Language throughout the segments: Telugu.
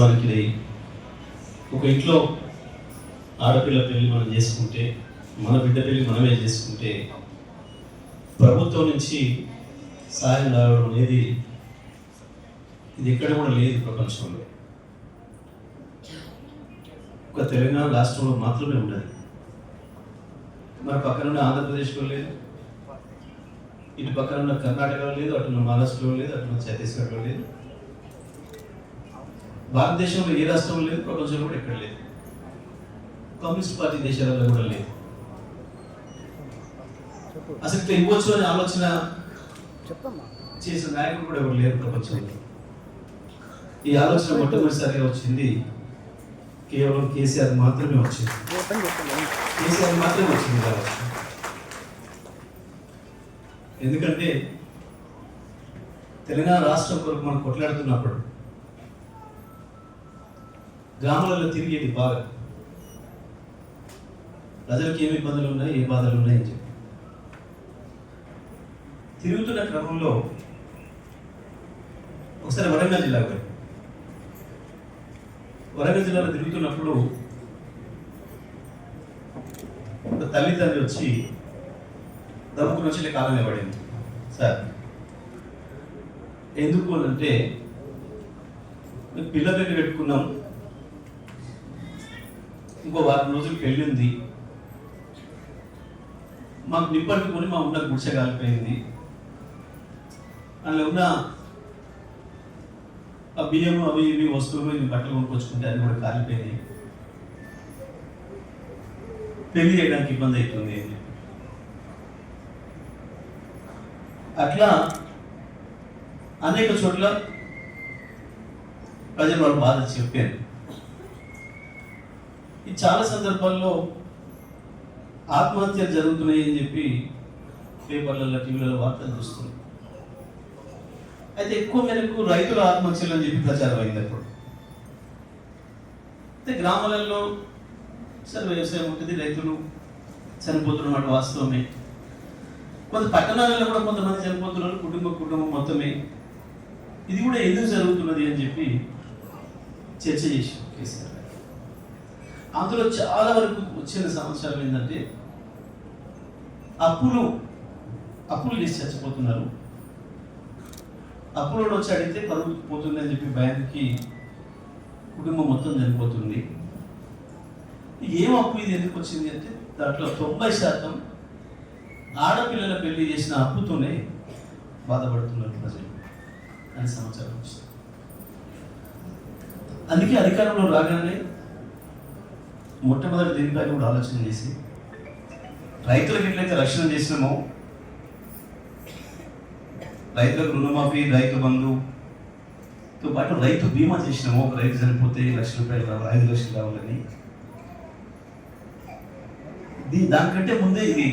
వాస్తవానికి ఇది ఒక ఇంట్లో ఆడపిల్ల పెళ్ళి మనం చేసుకుంటే మన బిడ్డ పెళ్ళి మనమే చేసుకుంటే ప్రభుత్వం నుంచి సాయం రావడం అనేది ఇది ఎక్కడ కూడా లేదు ప్రపంచంలో. ఒక తెలంగాణ రాష్ట్రంలో మాత్రమే ఉన్నది మరి పక్కనున్న ఆంధ్రప్రదేశ్లో లేదు. ఇటు పక్కన ఉన్న కర్ణాటకలో లేదు అటున్న మహారాష్ట్రలో లేదు అటున్న ఛత్తీస్గఢ్లో లేదు. భారతదేశంలో ఏ రాష్ట్రంలో లేదు ప్రపంచంలో కూడా ఎక్కడ లేదు. కమ్యూనిస్ట్ పార్టీ దేశాలలో కూడా లేదు. అసలు ఇట్లా ఇవ్వచ్చు అనే ఆలోచన చేసిన నాయకుడు కూడా ఎవరు లేరు ప్రపంచంలో. ఈ ఆలోచన మొట్టమొదటిసారిగా వచ్చింది కేవలం కేసీఆర్ మాత్రమే వచ్చింది. కేసీఆర్ మాత్రమే వచ్చింది ఆలోచన. ఎందుకంటే తెలంగాణ రాష్ట్రం కొరకు మనం కొట్లాడుతున్నప్పుడు గ్రామాలలో తిరిగేది బాగా ప్రజలకు ఏమి ఇబ్బందులు ఉన్నాయి ఏ బాధలు ఉన్నాయి చెప్పి. తిరుగుతున్న క్రమంలో ఒకసారి వరంగల్ జిల్లాకు వరంగల్ జిల్లాలో తిరుగుతున్నప్పుడు ఒక తల్లిదండ్రి వచ్చి దమ్ముకుని వచ్చిన కాలం ఇవ్వడింది సార్ ఎందుకు అని అంటే మేము పిల్ల పెట్టుకున్నాం ఇంకో వారం రోజులు పెళ్ళి ఉంది మాకు నిప్పట్టుకొని మా ఉన్న గుడిసె కాలిపోయింది. అందులో ఉన్న ఆ బియ్యం అవి ఇవి వస్తువులు ఇవి బట్టలు కొనుక్కొచ్చుకుంటే అది కూడా కాలిపోయినాయి. పెళ్ళి చేయడానికి ఇబ్బంది అవుతుంది. అట్లా అనేక చోట్ల ప్రజలు వాళ్ళు బాధ చెప్పారు. చాలా సందర్భాల్లో ఆత్మహత్యలు జరుగుతున్నాయి అని చెప్పి పేపర్లలో టీవీలలో వార్తలు చూస్తున్నాం అయితే ఎక్కువ మేరకు రైతుల ఆత్మహత్యలు అని చెప్పి ప్రచారం అయింది అప్పుడు. అయితే గ్రామాలలో సరే వ్యవసాయం ఉంటుంది రైతులు చనిపోతున్నమాట వాస్తవమే. కొంత పట్టణాలలో కూడా కొంతమంది చనిపోతున్నారు కుటుంబ కుటుంబం మొత్తమే. ఇది కూడా ఎందుకు జరుగుతున్నది అని చెప్పి చర్చ చేసి కేసీఆర్ అందులో చాలా వరకు వచ్చిన సమాచారం ఏంటంటే అప్పులు అప్పులు చేసి చచ్చిపోతున్నారు. అప్పులో వచ్చి అడిగితే పరువు పోతుంది అని చెప్పి బ్యాంక్కి కుటుంబం మొత్తం చనిపోతుంది. ఏం అప్పు ఇది ఎందుకు వచ్చింది అంటే దాంట్లో తొంభై శాతం ఆడపిల్లల పెళ్ళి చేసిన అప్పుతోనే బాధపడుతున్నారు ప్రజలు అని సమాచారం వచ్చింది. అందుకే అధికారంలో రాగానే మొట్టమొదటి దీనిపై కూడా ఆలోచన చేసి రైతులకు ఎట్లయితే రక్షణ చేసినామో రైతులకు రుణమాఫీ రైతు బంధుతో పాటు రైతు బీమా చేసినాము ఒక రైతు చనిపోతే లక్ష రూపాయలు రావాలి ఐదు లక్షలు రావాలని దీ దానికంటే ముందే ఇది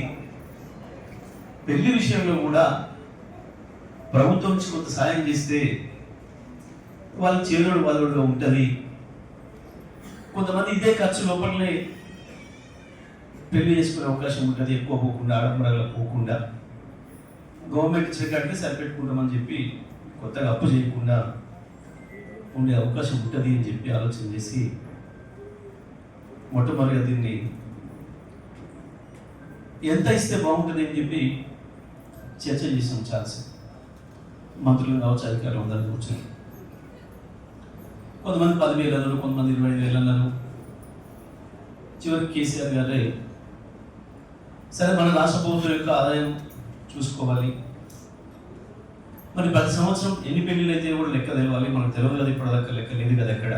పెళ్ళి విషయంలో కూడా ప్రభుత్వం నుంచి కొంత సాయం చేస్తే వాళ్ళ చేదోడు బాధోడుగా ఉంటుంది. కొంతమంది ఇదే ఖర్చు లోపలనే పెళ్ళి చేసుకునే అవకాశం ఉంటుంది ఎక్కువ పోకుండా ఆడంబరాలు పోకుండా. గవర్నమెంట్ ఇచ్చిన కాడికి సరిపెట్టుకుంటామని చెప్పి కొత్తగా అప్పు చేయకుండా ఉండే అవకాశం ఉంటుంది అని చెప్పి ఆలోచన చేసి మొట్టమొదటిగా దీన్ని ఎంత ఇస్తే బాగుంటుంది అని చెప్పి చర్చ చేసాం ఛాన్స్ మంత్రులు కావచ్చు అధికారులు అందరూ కూర్చొని. కొంతమంది పదివేలు అన్నారు కొంతమంది ఇరవై వేలు అన్నారు చివరికి కేసీఆర్ గారే సరే మన రాష్ట్ర ప్రభుత్వం యొక్క ఆదాయం చూసుకోవాలి. మరి ప్రతి సంవత్సరం ఎన్ని పెళ్ళిలు అయితే కూడా లెక్క తెలవాలి మనకు తెలియదు కదా ఇప్పటిదాకా లెక్క లేదు కదా ఎక్కడ.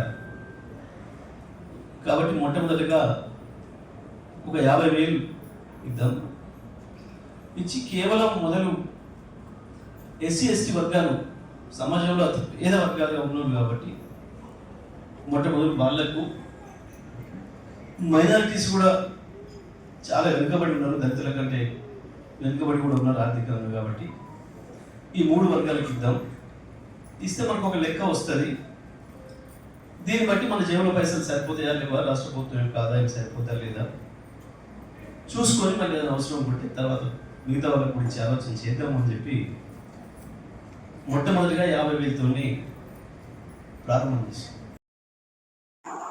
కాబట్టి మొట్టమొదటిగా ఒక యాభై వేలు ఇద్దాం. ఇచ్చి కేవలం మొదలు ఎస్సీ ఎస్టీ వర్గాలు సమాజంలో అతి పేద వర్గాలుగా ఉన్నారు కాబట్టి మొట్టమొదటి వాళ్ళకు మైనారిటీస్ కూడా చాలా వెనుకబడి ఉన్నారు దళితుల కంటే వెనుకబడి కూడా ఉన్నారు ఆర్థికంగా కాబట్టి. ఈ మూడు వర్గాలకు ఇద్దాం. ఇస్తే మనకు ఒక లెక్క వస్తుంది. దీన్ని బట్టి మన జేబులో పైసలు సరిపోతాయా లేవా? రాష్ట్ర ప్రభుత్వం యొక్క ఆదాయం సరిపోతా లేదా? చూసుకొని మళ్ళీ ఏదైనా అవసరం పడితే తర్వాత మిగతా వాళ్ళకి గురించి ఆలోచన చేద్దామని చెప్పి మొట్టమొదటిగా యాభై వేలతోని ప్రారంభం చేసాం